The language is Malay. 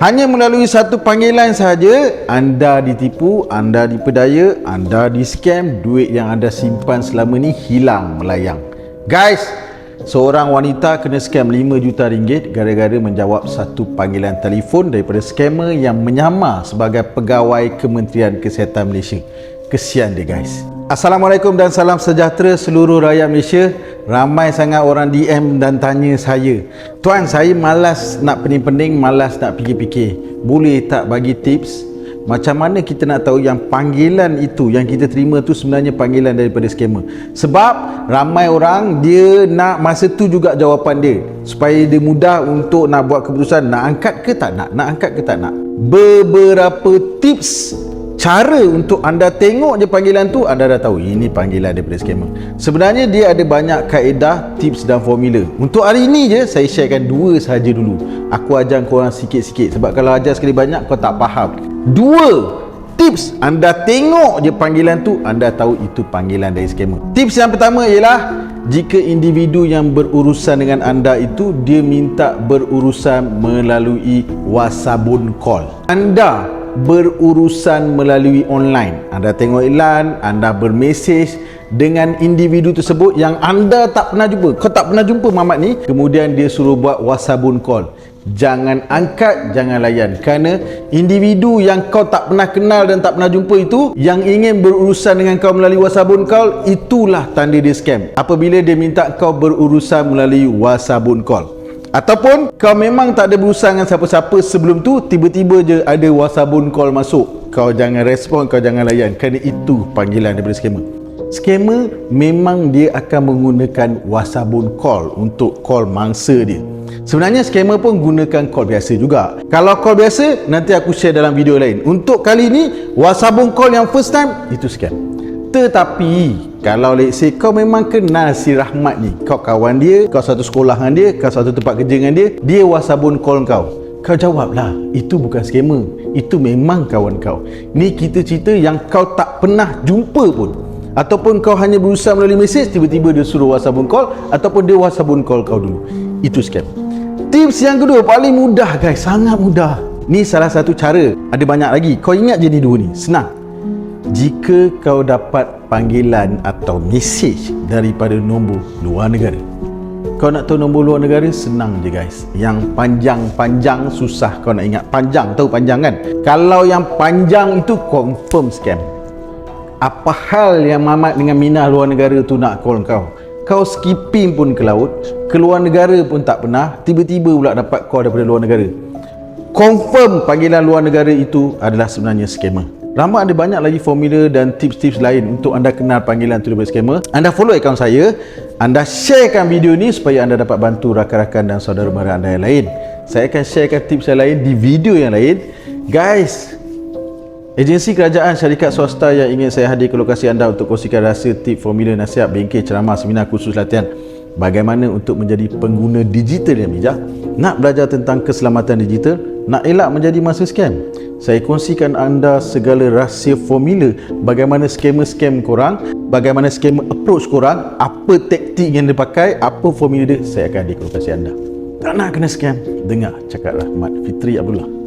Hanya melalui satu panggilan sahaja anda ditipu, anda dipedaya, anda di-scam, duit yang anda simpan selama ni hilang melayang. Guys, seorang wanita kena scam 5 juta ringgit gara-gara menjawab satu panggilan telefon daripada scammer yang menyamar sebagai pegawai Kementerian Kesihatan Malaysia. Kesian dia guys. Assalamualaikum dan salam sejahtera seluruh rakyat Malaysia. Ramai sangat orang DM dan tanya saya, "Tuan, saya malas nak pening-pening, malas nak fikir-fikir. Boleh tak bagi tips macam mana kita nak tahu yang panggilan itu yang kita terima tu sebenarnya panggilan daripada scammer? Sebab ramai orang dia nak masa tu juga jawapan dia supaya dia mudah untuk nak buat keputusan nak angkat ke tak nak, nak angkat ke tak nak. Beberapa tips cara untuk anda tengok je panggilan tu anda dah tahu ini panggilan daripada scammer sebenarnya dia ada banyak kaedah tips dan formula. Untuk hari ini je saya sharekan dua sahaja dulu. Aku ajar korang sikit-sikit sebab kalau ajar sekali banyak kau tak faham. Dua tips anda tengok je panggilan tu anda tahu itu panggilan dari scammer tips yang pertama ialah jika individu yang berurusan dengan anda itu dia minta berurusan melalui WhatsApp call. Anda berurusan melalui online. Anda tengok iklan, anda bermesej dengan individu tersebut yang anda tak pernah jumpa. Kau tak pernah jumpa Mamat ni, kemudian dia suruh buat WhatsApp call. Jangan angkat, jangan layan kerana individu yang kau tak pernah kenal dan tak pernah jumpa itu yang ingin berurusan dengan kau melalui WhatsApp call itulah tanda dia scam. Apabila dia minta kau berurusan melalui WhatsApp call. Ataupun kau memang tak ada berusaha dengan siapa-siapa sebelum tu Tiba-tiba je ada WhatsApp call masuk. Kau jangan respon, kau jangan layan. Kerana itu panggilan daripada scammer. Scammer memang dia akan menggunakan WhatsApp call Untuk call mangsa dia. Sebenarnya scammer pun gunakan call biasa juga. Kalau call biasa, nanti aku share dalam video lain. Untuk kali ni, WhatsApp call yang first time, itu scam. Tetapi kalau let's say kau memang kenal si Rahmat ni Kau kawan dia, kau satu sekolah dengan dia Kau satu tempat kerja dengan dia Dia WhatsApp call kau. Kau jawablah Itu bukan scammer. Itu memang kawan kau. Ni kita cerita yang kau tak pernah jumpa pun. Ataupun kau hanya berusaha melalui mesej Tiba-tiba dia suruh WhatsApp call Ataupun dia WhatsApp call kau dulu. Itu scam. Tips yang kedua paling mudah guys. Sangat mudah. Ni salah satu cara. Ada banyak lagi. Kau ingat je ni dua ni. Senang jika kau dapat panggilan atau mesej daripada nombor luar negara kau nak tahu nombor luar negara? Senang je guys. Yang panjang-panjang susah kau nak ingat. Panjang tahu panjang kan? Kalau yang panjang itu confirm scam. Apa hal yang Mamat dengan Minah luar negara tu nak call kau? Kau skipping pun ke laut keluar negara pun tak pernah tiba-tiba pula dapat call daripada luar negara. Confirm panggilan luar negara itu adalah sebenarnya scammer Ramai ada banyak lagi formula dan tips-tips lain untuk anda kenal panggilan tu daripada scammer. Anda follow akaun saya, anda sharekan video ni supaya anda dapat bantu rakan-rakan dan saudara mara anda yang lain. Saya akan sharekan tips yang lain di video yang lain. Guys, agensi kerajaan syarikat swasta yang ingin saya hadir ke lokasi anda untuk kongsikan rahsia tip formula nasihat bengkel ceramah seminar khusus latihan bagaimana untuk menjadi pengguna digital yang bijak nak belajar tentang keselamatan digital nak elak menjadi masa scam saya kongsikan anda segala rahsia formula bagaimana scammer-scam korang, bagaimana scammer approach korang, apa taktik yang dia pakai, apa formula dia, saya akan di lokasi anda. Tak nak kena scam? Dengar cakap Rahmat Fitri Abdullah.